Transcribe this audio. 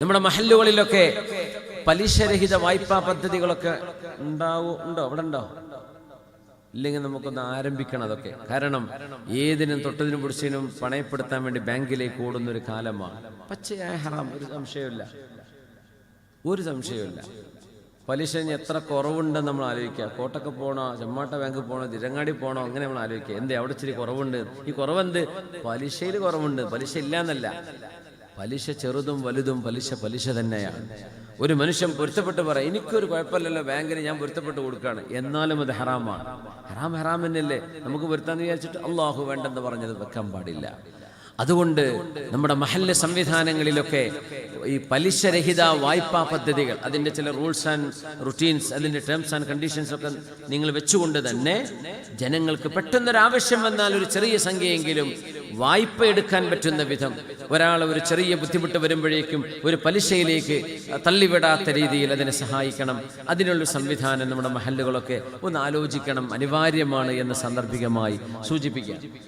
നമ്മുടെ മഹല്ലുകളിലൊക്കെ പലിശരഹിത വായ്പാ പദ്ധതികളൊക്കെ ഉണ്ടാവോ ഉണ്ടോ? അവിടെ ഉണ്ടോ? ഇല്ലെങ്കിൽ നമുക്കൊന്ന് ആരംഭിക്കണം അതൊക്കെ. കാരണം ഏതിനും തൊട്ടതിനും പിടിച്ചതിനും പണയപ്പെടുത്താൻ വേണ്ടി ബാങ്കിലേക്ക് ഓടുന്ന ഒരു കാലമാണ് പച്ചയായ ഹറാം ഒരു സംശയമില്ല ഒരു സംശയമില്ല പലിശ എത്ര കുറവുണ്ടെന്ന് നമ്മൾ ആലോചിക്കുക. കോട്ടക്ക് പോകണോ ചെമ്മാട്ട ബാങ്ക് പോകണോ തിരങ്ങാടി പോകണോ അങ്ങനെ നമ്മൾ ആലോചിക്കുക. എന്തേ? അവിടെ ഇച്ചിരി കുറവുണ്ട്. ഈ കുറവെന്ത്? പലിശയിൽ കുറവുണ്ട്. പലിശ ഇല്ല എന്നല്ല പലിശ ചെറുതും വലുതും പലിശ പലിശ തന്നെയാണ്. ഒരു മനുഷ്യൻ പൊരുത്തപ്പെട്ട് പറ എനിക്കൊരു കുഴപ്പമില്ലല്ലോ ബാങ്കിന് ഞാൻ പൊരുത്തപ്പെട്ട് കൊടുക്കുകയാണ്. എന്നാലും അത് ഹറാമാണ്. ഹറാം ഹറാം തന്നെയല്ലേ? നമുക്ക് പൊരുത്താന്ന് വിചാരിച്ചിട്ട് അള്ളാഹു വേണ്ടെന്ന് പറഞ്ഞത് വെക്കാൻ പാടില്ല. അതുകൊണ്ട് നമ്മുടെ മഹല്ല സംവിധാനങ്ങളിലൊക്കെ ഈ പലിശരഹിത വായ്പാ പദ്ധതികൾ അതിന്റെ ചില റൂൾസ് ആൻഡ് റുട്ടീൻസ് അതിന്റെ ടേംസ് ആൻഡ് കണ്ടീഷൻസ് ഒക്കെ നിങ്ങൾ വെച്ചുകൊണ്ട് തന്നെ ജനങ്ങൾക്ക് പെട്ടെന്നൊരു ആവശ്യം വന്നാൽ ഒരു ചെറിയ സംഖ്യയെങ്കിലും വായ്പ എടുക്കാൻ പറ്റുന്ന വിധം ഒരാൾ ഒരു ചെറിയ ബുദ്ധിമുട്ട് വരുമ്പോഴേക്കും ഒരു പലിശയിലേക്ക് തള്ളിവിടാത്ത രീതിയിൽ അതിനെ സഹായിക്കണം. അതിനുള്ള സംവിധാനം നമ്മുടെ മഹല്ലുകളൊക്കെ ഒന്ന് ആലോചിക്കണം. അനിവാര്യമാണ് എന്ന് സാന്ദർഭികമായി സൂചിപ്പിക്കാം.